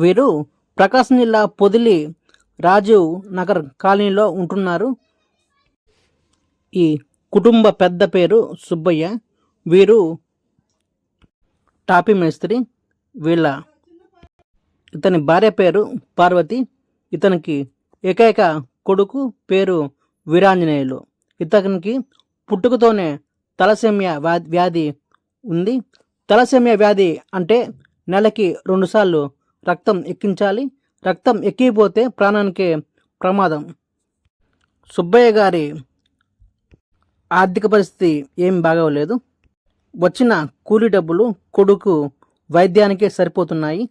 వీరు ప్రకాశం జిల్లా పొదిలి రాజీవ్ నగర్ కాలనీలో ఉంటున్నారు. ఈ కుటుంబ పెద్ద పేరు సుబ్బయ్య. వీరు టాపీ మేస్త్రి వీళ్ళ. ఇతని భార్య పేరు పార్వతి. ఇతనికి ఏకైక కొడుకు పేరు వీరాంజనేయులు. ఇతనికి పుట్టుకతోనే తలసేమియా వ్యా- వ్యాధి ఉంది. తలసేమియా వ్యాధి అంటే నెలకి రెండుసార్లు రక్తం ఎక్కించాలి. రక్తం ఎక్కిపోతే ప్రాణానికి ప్రమాదం. సుబ్బయ్య గారి ఆర్థిక పరిస్థితి ఏం బాగోలేదు. వచ్చిన కూలి డబ్బులు కొడుకు వైద్యానికే సరిపోతున్నాయి.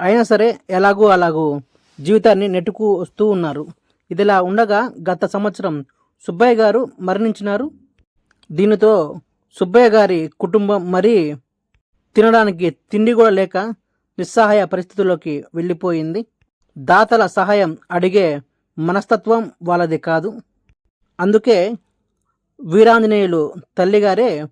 అయినా సరే ఎలాగో అలాగో జీవితాన్ని నెట్టుకు వస్తూ ఉన్నారు. ఇదిలా ఉండగా గత సంవత్సరం సుబ్బయ్య గారు మరణించినారు. దీనితో సుబ్బయ్య గారి కుటుంబం మరీ తినడానికి తిండి కూడా లేక నిస్సహాయ పరిస్థితుల్లోకి వెళ్ళిపోయింది. దాతల సహాయం అడిగే మనస్తత్వం వాళ్ళది కాదు. అందుకే వీరాంజనేయులు తల్లిగారే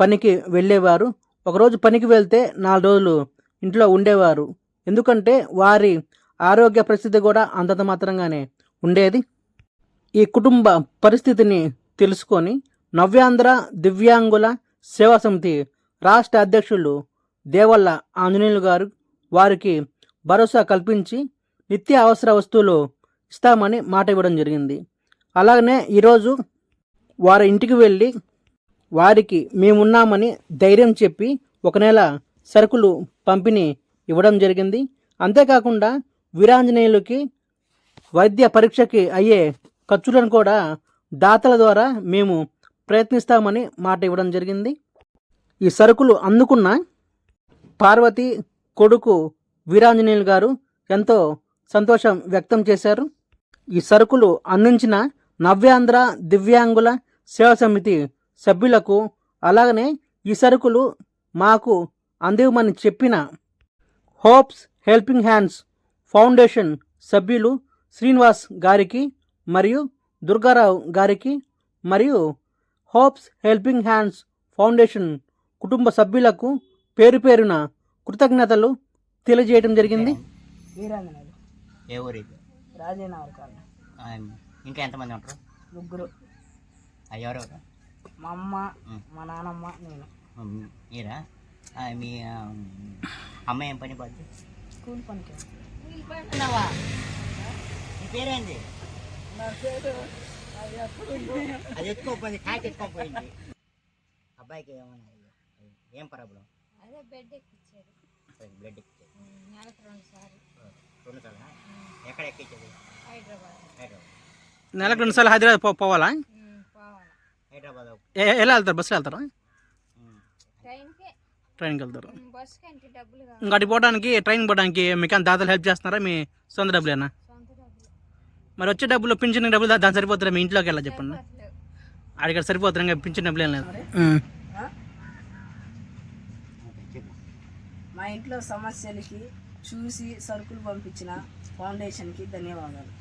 పనికి వెళ్ళేవారు. ఒకరోజు పనికి వెళ్తే నాలుగు రోజులు ఇంట్లో ఉండేవారు. ఎందుకంటే వారి ఆరోగ్య పరిస్థితి కూడా అంతంత మాత్రంగానే ఉండేది. ఈ కుటుంబ పరిస్థితిని తెలుసుకొని నవ్యాంధ్ర దివ్యాంగుల సేవా సమితి రాష్ట్ర అధ్యక్షులు దేవల్ల ఆంజనేయులు గారు వారికి భరోసా కల్పించి నిత్య అవసర వస్తువులు ఇస్తామని మాట ఇవ్వడం జరిగింది. అలాగనే ఈరోజు వారి ఇంటికి వెళ్ళి వారికి మేమున్నామని ధైర్యం చెప్పి ఒక నెల సరుకులు పంపిణీ ఇవ్వడం జరిగింది. అంతేకాకుండా వీరాంజనేయులకి వైద్య పరీక్షకి అయ్యే ఖర్చులను కూడా దాతల ద్వారా మేము ప్రయత్నిస్తామని మాట ఇవ్వడం జరిగింది. ఈ సరుకులు అందుకున్న పార్వతి కొడుకు వీరాంజనేయులు గారు ఎంతో సంతోషం వ్యక్తం చేశారు. ఈ సరుకులు అందించిన నవ్యాంధ్ర దివ్యాంగుల సేవా సమితి సభ్యులకు అలాగనే ఈ సరుకులు మాకు అందివ్వమని చెప్పిన హోప్స్ హెల్పింగ్ హ్యాండ్స్ ఫౌండేషన్ సభ్యులు శ్రీనివాస్ గారికి మరియు దుర్గారావు గారికి మరియు హోప్స్ హెల్పింగ్ హ్యాండ్స్ ఫౌండేషన్ కుటుంబ సభ్యులకు పేరు పేరున కృతజ్ఞతలు తెలియజేయడం జరిగింది. వీరాంజనేయులు ఏ ఊరు ఇది? రాజేనగర్ కాలనీ. ఆ, ఇంట్లో ఎంతమంది ఉంటారు? ముగ్గురు. ఆ, ఎవరెవరు మా అమ్మ. మా నాన్నమ్మ నేను. ఉమ్, మీరా? ఆ, మీ ఆ, అమ్మ ఏం పని పడుతుంది? స్కూల్ పనికి మీ పేరేంది? నా పేరు అది ఎత్తుకోపోయింది కాకి ఎత్తుకోపోయింది. అబ్బాయికి ఏమన్నా ఏం ప్రాబ్లం? అదే బెడ్ ఎక్కిచ్చారు బ్లడ్ ఎక్కించేది ఉమ్, నెలకు రెండు సార్లు. రెండు సార్లు? ఎక్కడ ఎక్కించేది హైదరాబాద్. హైదరాబాద్. నెలకు రెండుసార్లు హైదరాబాద్ పో- పోవాలా? ఉమ్, పోవాలి. హైదరాబాద్ ఏ- ఎలా వెళ్తారు? బస్సులో వెళ్తారా. ట్రైన్కే. ట్రైన్కి వెళ్తారు? బస్సుకి అంటే డబ్బులు కావాలి. ఇంకా అటు పోవడానికి ట్రైన్ పోవడానికి మీకు దాతలు హెల్ప్ చేస్తున్నారా? మీ సొంత డబ్బులేనా? సొంత డబ్బులు. మరి వచ్చే డబ్బులు పింఛన్ డబ్బులు దా- దాని సరిపోతారా? మీ ఇంట్లోకి వెళ్ళా చెప్పండి. సరిపోట్లేవు. అడిగడ సరిపోతారు ఇంకా పింఛన్ డబ్బులు ఏం లేదు ఆ? ఓకే, చెప్పు మా ఇంట్లో సమస్యలకి చూసి సరుకులు పంపించిన ఫౌండేషన్కి ధన్యవాదాలు.